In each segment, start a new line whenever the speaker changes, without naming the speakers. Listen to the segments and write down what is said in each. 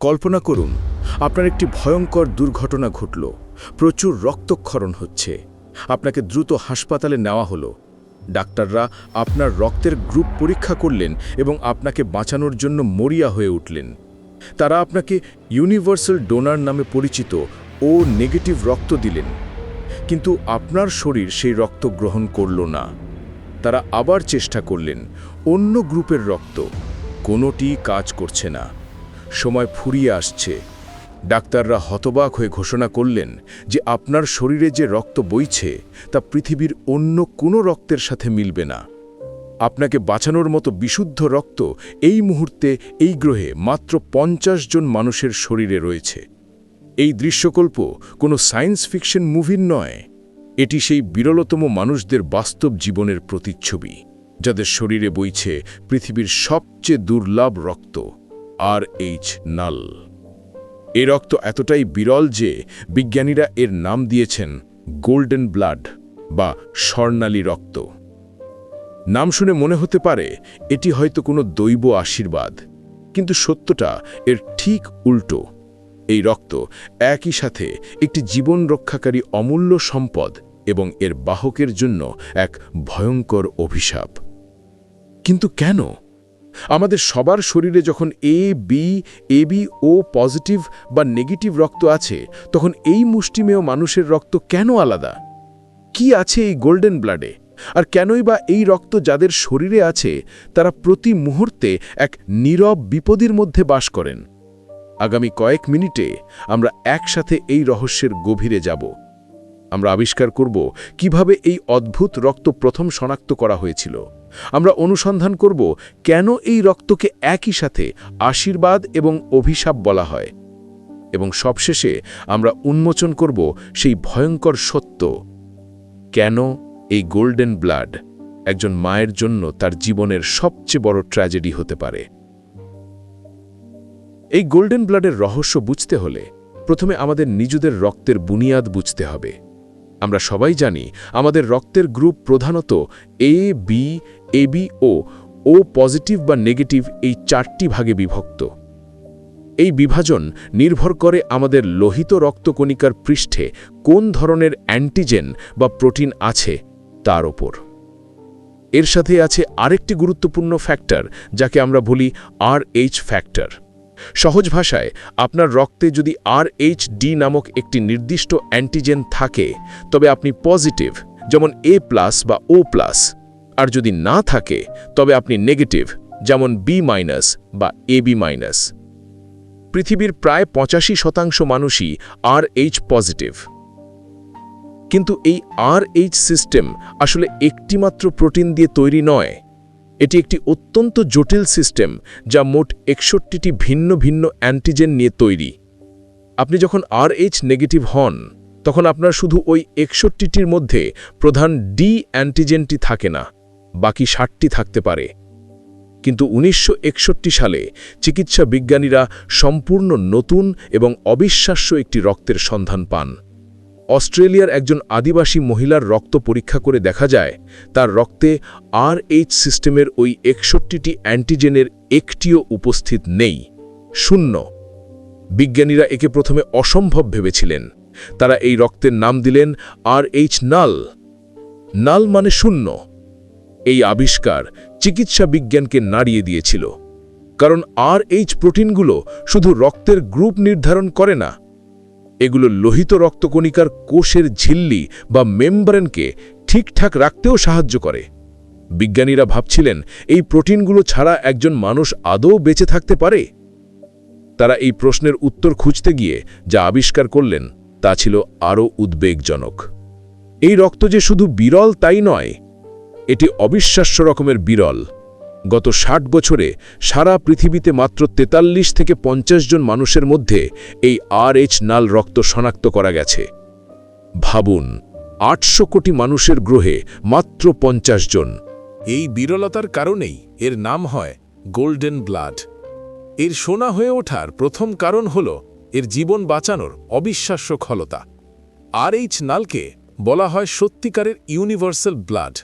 কল্পনা করুন, আপনার একটি ভয়ঙ্কর দুর্ঘটনা ঘটল, প্রচুর রক্তক্ষরণ হচ্ছে, আপনাকে দ্রুত হাসপাতালে নেওয়া হলো, ডাক্তাররা আপনার রক্তের গ্রুপ পরীক্ষা করলেন এবং আপনাকে বাঁচানোর জন্য মরিয়া হয়ে উঠলেন। তারা আপনাকে ইউনিভার্সাল ডোনার নামে পরিচিত ও নেগেটিভ রক্ত দিলেন, কিন্তু আপনার শরীর সেই রক্ত গ্রহণ করল না। তারা আবার চেষ্টা করলেন, অন্য গ্রুপের রক্ত কোনোটি কাজ করছে না। সময় ফুরিয়ে আসছে। ডাক্তাররা হতবাক হয়ে ঘোষণা করলেন যে আপনার শরীরে যে রক্ত বইছে, তা পৃথিবীর অন্য কোনো রক্তের সাথে মিলবে না। আপনাকে বাঁচানোর মতো বিশুদ্ধ রক্ত এই মুহূর্তে এই গ্রহে মাত্র পঞ্চাশ জন মানুষের শরীরে রয়েছে। এই দৃশ্যকল্প কোনো সায়েন্স ফিকশন মুভির নয়। এটি সেই বিরলতম মানুষদের বাস্তব জীবনের প্রতিচ্ছবি, যাদের শরীরে বইছে পৃথিবীর সবচেয়ে দুর্লভ রক্ত। আর এইচ নাল এ রক্ত এতটাই বিরল যে বিজ্ঞানীরা এর নাম দিয়েছেন গোল্ডেন ব্লাড বা স্বর্ণালী রক্ত। নাম শুনে মনে হতে পারে এটি হয়তো কোনো দৈব আশীর্বাদ, কিন্তু সত্যটা এর ঠিক উল্টো। এই রক্ত একই সাথে একটি জীবন রক্ষাকারী অমূল্য সম্পদ এবং এর বাহকের জন্য এক ভয়ঙ্কর অভিশাপ। কিন্তু কেন? আমাদের সবার শরীরে যখন A B AB O positive বা নেগেটিভ রক্ত আছে, তখন এই মুষ্টিমেয় মানুষের রক্ত কেন আলাদা? কি আছে এই গোল্ডেন ব্লাডে? আর কেনই বা এই রক্ত যাদের শরীরে আছে, তারা প্রতি মুহূর্তে এক নীরব বিপদের মধ্যে বাস করেন? আগামী কয়েক মিনিটে আমরা একসাথে এই রহস্যের গভীরে যাব। আমরা আবিষ্কার করব কীভাবে এই অদ্ভুত রক্ত প্রথম শনাক্ত করা হয়েছিল। আমরা অনুসন্ধান করব কেন এই রক্তকে একই সাথে আশীর্বাদ এবং অভিশাপ বলা হয়। এবং সবশেষে আমরা উন্মোচন করব সেই ভয়ঙ্কর সত্য। কেন এই গোল্ডেন ব্লাড একজন মায়ের জন্য তার জীবনের সবচেয়ে বড় ট্র্যাজেডি হতে পারে? এই গোল্ডেন ব্লাডের রহস্য বুঝতে হলে প্রথমে আমাদের নিজেদের রক্তের বুনিয়াদ বুঝতে হবে। আমরা সবাই জানি আমাদের রক্তের গ্রুপ প্রধানত A B AB O O positive বা নেগেটিভ এই চারটি ভাগে বিভক্ত। এই বিভাজন নির্ভর করে আমাদের লোহিত রক্তকণিকার পৃষ্ঠে কোন ধরনের অ্যান্টিজেন বা প্রোটিন আছে তার ওপর। এর সাথে আছে আরেকটি গুরুত্বপূর্ণ ফ্যাক্টর, যাকে আমরা বলি আর এইচ ফ্যাক্টর সহজ ভাষায়, আপনার রক্তে যদি আর এইচ ডি নামক একটি নির্দিষ্ট অ্যান্টিজেন থাকে, তবে আপনি পজিটিভ যেমন এ প্লাস বা ও প্লাস আর যদি না থাকে, তবে আপনি নেগেটিভ যেমন বি মাইনাস বা এ বি মাইনাস পৃথিবীর প্রায় পঁচাশি শতাংশ মানুষই আর এইচ পজিটিভ কিন্তু এই আর এইচ সিস্টেম আসলে একটিমাত্র প্রোটিন দিয়ে তৈরি নয় এটি একটি অত্যন্ত জটিল সিস্টেম যা মোট একষট্টিটি ভিন্ন ভিন্ন অ্যান্টিজেন নিয়ে তৈরি। আপনি যখন আর এইচ নেগেটিভ হন, তখন আপনার শুধু ওই একষট্টিটির মধ্যে প্রধান ডি অ্যান্টিজেনটি থাকে না, বাকি ষাটটি থাকতে পারে। কিন্তু উনিশশো একষট্টি সালে চিকিৎসা বিজ্ঞানীরা সম্পূর্ণ নতুন এবং অবিশ্বাস্য একটি রক্তের সন্ধান পান। অস্ট্রেলিয়ার একজন আদিবাসী মহিলার রক্ত পরীক্ষা করে দেখা যায়, তার রক্তে আর এইচ সিস্টেমের ওই একষট্টিটি অ্যান্টিজেনের একটিও উপস্থিত নেই। শূন্য। বিজ্ঞানীরা একে প্রথমে অসম্ভব ভেবেছিলেন। তারা এই রক্তের নাম দিলেন আর এইচ নাল। নাল মানে শূন্য। এই আবিষ্কার চিকিৎসা বিজ্ঞানকে নাড়িয়ে দিয়েছিল। কারণ আর এইচ প্রোটিনগুলো শুধু রক্তের গ্রুপ নির্ধারণ করে না এগুলো লোহিত রক্তকণিকার কোষের ঝিল্লি বা মেমব্রেনকে ঠিকঠাক রাখতেও সাহায্য করে। বিজ্ঞানীরা ভাবছিলেন, এই প্রোটিনগুলো ছাড়া একজন মানুষ আদৌ বেঁচে থাকতে পারে? তারা এই প্রশ্নের উত্তর খুঁজতে গিয়ে যা আবিষ্কার করলেন, তা ছিল আরও উদ্বেগজনক। এই রক্ত যে শুধু বিরল তাই নয়, এটি অবিশ্বাস্য রকমের বিরল। গত ষাট বছরে সারা পৃথিবীতে মাত্র ৪৩ থেকে পঞ্চাশ জন মানুষের মধ্যে এই আর এইচ নাল রক্ত শনাক্ত করা গেছে। ভাবুন, আটশো কোটি মানুষের গ্রহে মাত্র পঞ্চাশ জন।
এই বিরলতার কারণেই এর নাম হয় গোল্ডেন ব্লাড। এর সোনা হয়ে ওঠার প্রথম কারণ হল এর জীবন বাঁচানোর অবিশ্বাস্য ক্ষলতা। আর এইচ নালকে বলা হয় সত্যিকারের ইউনিভার্সাল ব্লাড।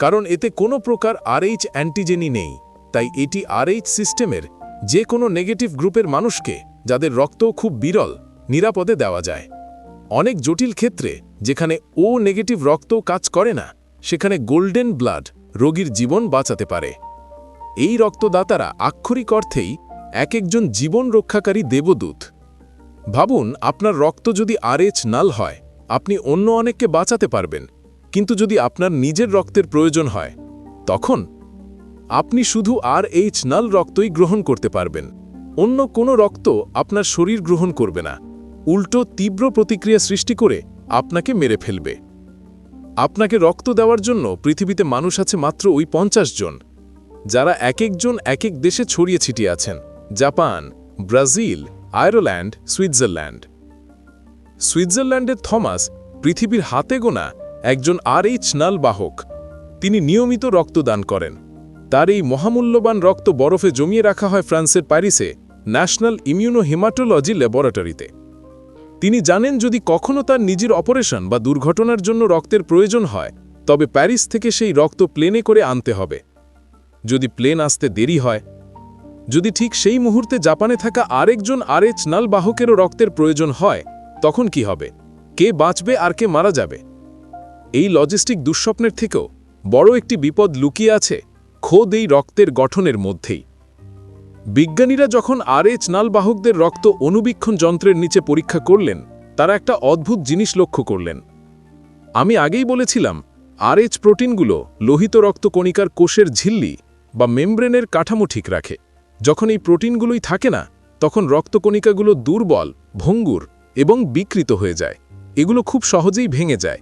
কারণ এতে কোনো প্রকার আরএইচ অ্যান্টিজেনই নেই, তাই এটি আরএইচ সিস্টেমের যে কোনো নেগেটিভ গ্রুপের মানুষকে, যাদের রক্ত খুব বিরল, নিরাপদে দেওয়া যায়। অনেক জটিল ক্ষেত্রে, যেখানে ও নেগেটিভ রক্ত কাজ করে না, সেখানে গোল্ডেন ব্লাড রোগীর জীবন বাঁচাতে পারে। এই রক্তদাতারা আক্ষরিক অর্থেই এক একজন জীবন রক্ষাকারী দেবদূত। ভাবুন, আপনার রক্ত যদি আরএচ নাল হয়, আপনি অন্য অনেককে বাঁচাতে পারবেন। কিন্তু যদি আপনার নিজের রক্তের প্রয়োজন হয়, তখন আপনি শুধু আর এইচ নাল রক্তই গ্রহণ করতে পারবেন। অন্য কোনো রক্ত আপনার শরীর গ্রহণ করবে না। উল্টো তীব্র প্রতিক্রিয়া সৃষ্টি করে আপনাকে মেরে ফেলবে। আপনাকে রক্ত দেওয়ার জন্য পৃথিবীতে মানুষ আছে মাত্র ওই পঞ্চাশ জন, যারা এক একজন এক এক দেশে ছড়িয়ে ছিটিয়ে আছেন। জাপান, ব্রাজিল, আয়ারল্যান্ড সুইজারল্যান্ড সুইজারল্যান্ডের থমাস পৃথিবীর হাতে গোনা একজন আর এইচ নাল বাহক তিনি নিয়মিত রক্তদান করেন। তার এই মহামূল্যবান রক্ত বরফে জমিয়ে রাখা হয় ফ্রান্সের প্যারিসে ন্যাশনাল ইমিউনোহেমাটোলজি ল্যাবরেটরিতে। তিনি জানেন যদি কখনও তার নিজের অপারেশন বা দুর্ঘটনার জন্য রক্তের প্রয়োজন হয়, তবে প্যারিস থেকে সেই রক্ত প্লেনে করে আনতে হবে। যদি প্লেন আসতে দেরি হয়, যদি ঠিক সেই মুহূর্তে জাপানে থাকা আরেকজন আরএচ নাল বাহকেরও রক্তের প্রয়োজন হয়, তখন কি হবে? কে বাঁচবে আর কে মারা যাবে? এই লজিস্টিক দুঃস্বপ্নের থেকেও বড় একটি বিপদ লুকিয়ে আছে খোদ এই রক্তের গঠনের মধ্যেই। বিজ্ঞানীরা যখন আরএচ নাল বাহকদের রক্ত অনুবীক্ষণ যন্ত্রের নিচে পরীক্ষা করলেন, তারা একটা অদ্ভুত জিনিস লক্ষ্য করলেন। আমি আগেই বলেছিলাম আরএচ প্রোটিনগুলো লোহিত রক্তকণিকার কোষের ঝিল্লি বা মেমব্রেনের কাঠামো ঠিক রাখে। যখন এই প্রোটিনগুলোই থাকে না, তখন রক্তকণিকাগুলো দুর্বল, ভঙ্গুর এবং বিকৃত হয়ে যায়। এগুলো খুব সহজেই ভেঙে যায়।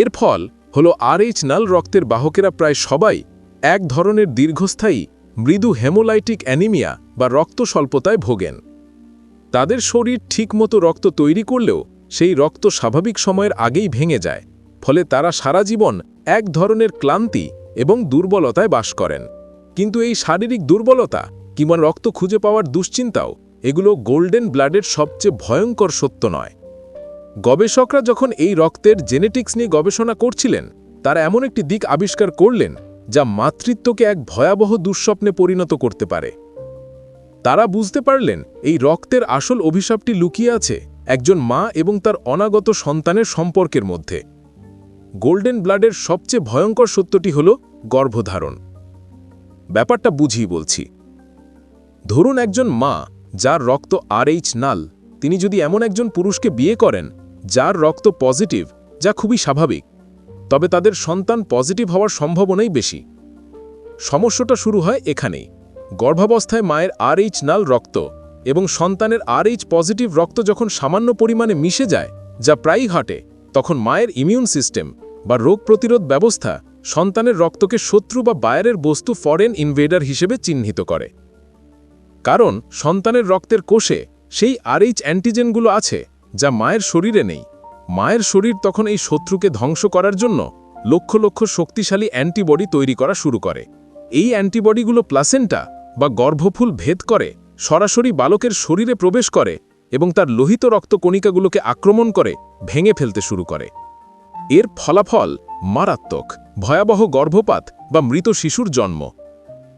এর ফল হল আরএইচ নাল রক্তের বাহকেরা প্রায় সবাই এক ধরনের দীর্ঘস্থায়ী মৃদু হেমোলাইটিক অ্যানিমিয়া বা রক্ত স্বল্পতায় ভোগেন। তাদের শরীর ঠিকমতো রক্ত তৈরি করলেও সেই রক্ত স্বাভাবিক সময়ের আগেই ভেঙে যায়, ফলে তারা সারা জীবন এক ধরনের ক্লান্তি এবং দুর্বলতায় বাস করেন। কিন্তু এই শারীরিক দুর্বলতা কিংবা রক্ত খুঁজে পাওয়ার দুশ্চিন্তাও এগুলো গোল্ডেন ব্লাডের সবচেয়ে ভয়ঙ্কর সত্য নয়। গবেষকরা যখন এই রক্তের জেনেটিক্স নিয়ে গবেষণা করছিলেন, তারা এমন একটি দিক আবিষ্কার করলেন যা মাতৃত্বকে এক ভয়াবহ দুঃস্বপ্নে পরিণত করতে পারে। তারা বুঝতে পারলেন এই রক্তের আসল অভিশাপটি লুকিয়ে আছে একজন মা এবং তার অনাগত সন্তানের সম্পর্কের মধ্যে। গোল্ডেন ব্লাডের সবচেয়ে ভয়ঙ্কর সত্যটি হল গর্ভধারণ। ব্যাপারটা বুঝিয়ে বলছি। ধরুন একজন মা, যার রক্ত আর এইচ নাল, তিনি যদি এমন একজন পুরুষকে বিয়ে করেন যার রক্ত পজিটিভ, যা খুবই স্বাভাবিক। তবে তাদের সন্তান পজিটিভ হওয়ার সম্ভাবনাই বেশি। সমস্যাটা শুরু হয় এখানেই। গর্ভাবস্থায় মায়ের আরএইচ নাল রক্ত এবং সন্তানের আর এইচ পজিটিভ রক্ত যখন সামান্য পরিমাণে মিশে যায়, যা প্রায়ই ঘটে, তখন মায়ের ইমিউন সিস্টেম বা রোগ প্রতিরোধ ব্যবস্থা সন্তানের রক্তকে শত্রু বা বায়ারের বস্তু ফরেন ইনভেডার হিসেবে চিহ্নিত করে। কারণ, সন্তানের রক্তের কোষে সেই আরএইচ অ্যান্টিজেনগুলো আছে যা মায়ের শরীরে নেই। মায়ের শরীর তখন এই শত্রুকে ধ্বংস করার জন্য লক্ষ লক্ষ শক্তিশালী অ্যান্টিবডি তৈরি করা শুরু করে। এই অ্যান্টিবডিগুলো প্লাসেন্টা বা গর্ভফুল ভেদ করে, সরাসরি বালকের শরীরে প্রবেশ করে এবং তার লোহিত রক্তকণিকাগুলোকে আক্রমণ করে ভেঙে ফেলতে শুরু করে। এর ফলাফল মারাত্মক, ভয়াবহ গর্ভপাত বা মৃত শিশুর জন্ম।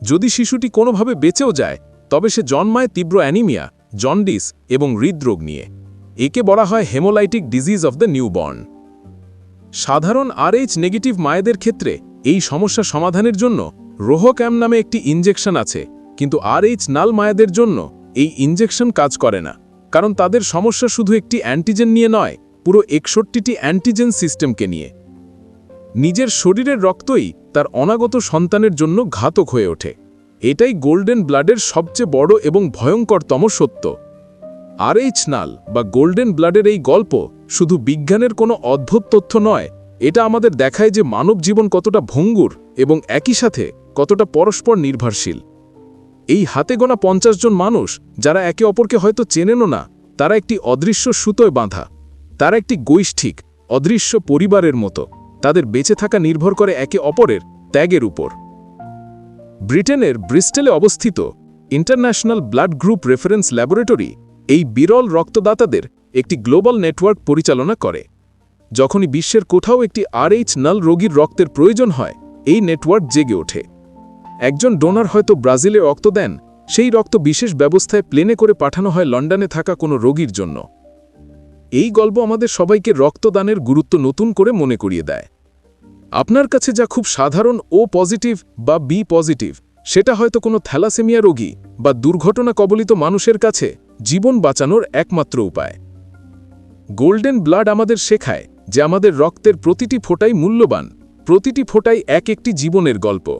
যদি শিশুটি কোনোভাবে বেঁচেও যায়, তবে সে জন্মায় তীব্র অ্যানিমিয়া, জন্ডিস এবং হৃদরোগ নিয়ে। একে বলা হয় haemolytic disease of the newborn. সাধারণ আরএইচ নেগেটিভ মায়েদের ক্ষেত্রে এই সমস্যা সমাধানের জন্য রোহক্যাম নামে একটি ইনজেকশন আছে, কিন্তু আরএইচ নাল মায়েদের জন্য এই ইনজেকশন কাজ করে না, কারণ তাদের সমস্যা শুধু একটি অ্যান্টিজেন নিয়ে নয়, পুরো একষট্টিটি অ্যান্টিজেন সিস্টেমকে নিয়ে। নিজের শরীরের রক্তই তার অনাগত সন্তানের জন্য ঘাতক হয়ে ওঠে। এটাই গোল্ডেন ব্লাডের সবচেয়ে বড় এবং ভয়ঙ্করতম সত্য। আরএইচ নাল বা গোল্ডেন ব্লাডের এই গল্প শুধু বিজ্ঞানের কোনো অদ্ভুত তথ্য নয়, এটা আমাদের দেখায় যে মানব জীবন কতটা ভঙ্গুর এবং একই সাথে কতটা পরস্পর নির্ভরশীল। এই হাতে গোনা পঞ্চাশ জন মানুষ, যারা একে অপরকে হয়তো চেনেনও না, তারা একটি অদৃশ্য সুতোয় বাঁধা। তারা একটি গৈষ্ঠিক, অদৃশ্য পরিবারের মতো। তাদের বেঁচে থাকা নির্ভর করে একে অপরের ত্যাগের উপর। ব্রিটেনের ব্রিস্টেলে অবস্থিত international blood group reference laboratory এই বিরল রক্তদাতাদের একটি গ্লোবাল নেটওয়ার্ক পরিচালনা করে। যখনই বিশ্বের কোথাও একটি আরএইচ নাল রোগীর রক্তের প্রয়োজন হয়, এই নেটওয়ার্ক জেগে ওঠে। একজন ডোনার হয়তো ব্রাজিলে রক্ত দেন, সেই রক্ত বিশেষ ব্যবস্থায় প্লেনে করে পাঠানো হয় লন্ডনে থাকা কোনো রোগীর জন্য। এই গল্প আমাদের সবাইকে রক্তদানের গুরুত্ব নতুন করে মনে করিয়ে দেয়। আপনার কাছে যা খুব সাধারণ ও পজিটিভ বা বি পজিটিভ সেটা হয়তো কোনো থ্যালাসেমিয়া রোগী বা দুর্ঘটনা কবলিত মানুষের কাছে জীবন বাঁচানোর একমাত্র উপায়। গোল্ডেন ব্লাড আমাদের শেখায় যে আমাদের রক্তের প্রতিটি ফোঁটাই মূল্যবান, প্রতিটি ফোঁটাই এক একটি জীবনের গল্প।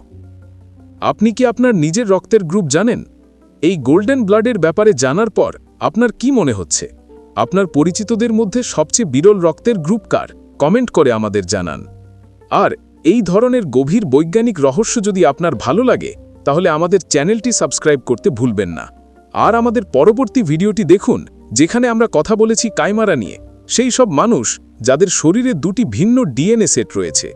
আপনি কি আপনার নিজের রক্তের গ্রুপ জানেন? এই গোল্ডেন ব্লাডের ব্যাপারে জানার পর আপনার কি মনে হচ্ছে? আপনার পরিচিতদের মধ্যে সবচেয়ে বিরল রক্তের গ্রুপ কার? কমেন্ট করে আমাদের জানান। আর এই ধরনের গভীর বৈজ্ঞানিক রহস্য যদি আপনার ভালো লাগে তাহলে আমাদের চ্যানেলটি সাবস্ক্রাইব করতে ভুলবেন না। আর আমাদের পরবর্তী ভিডিওটি দেখুন, যেখানে আমরা কথা বলেছি কাইমারা নিয়ে। সেই সব মানুষ, যাদের শরীরে দুটি ভিন্ন ডিএনএ সেট রয়েছে।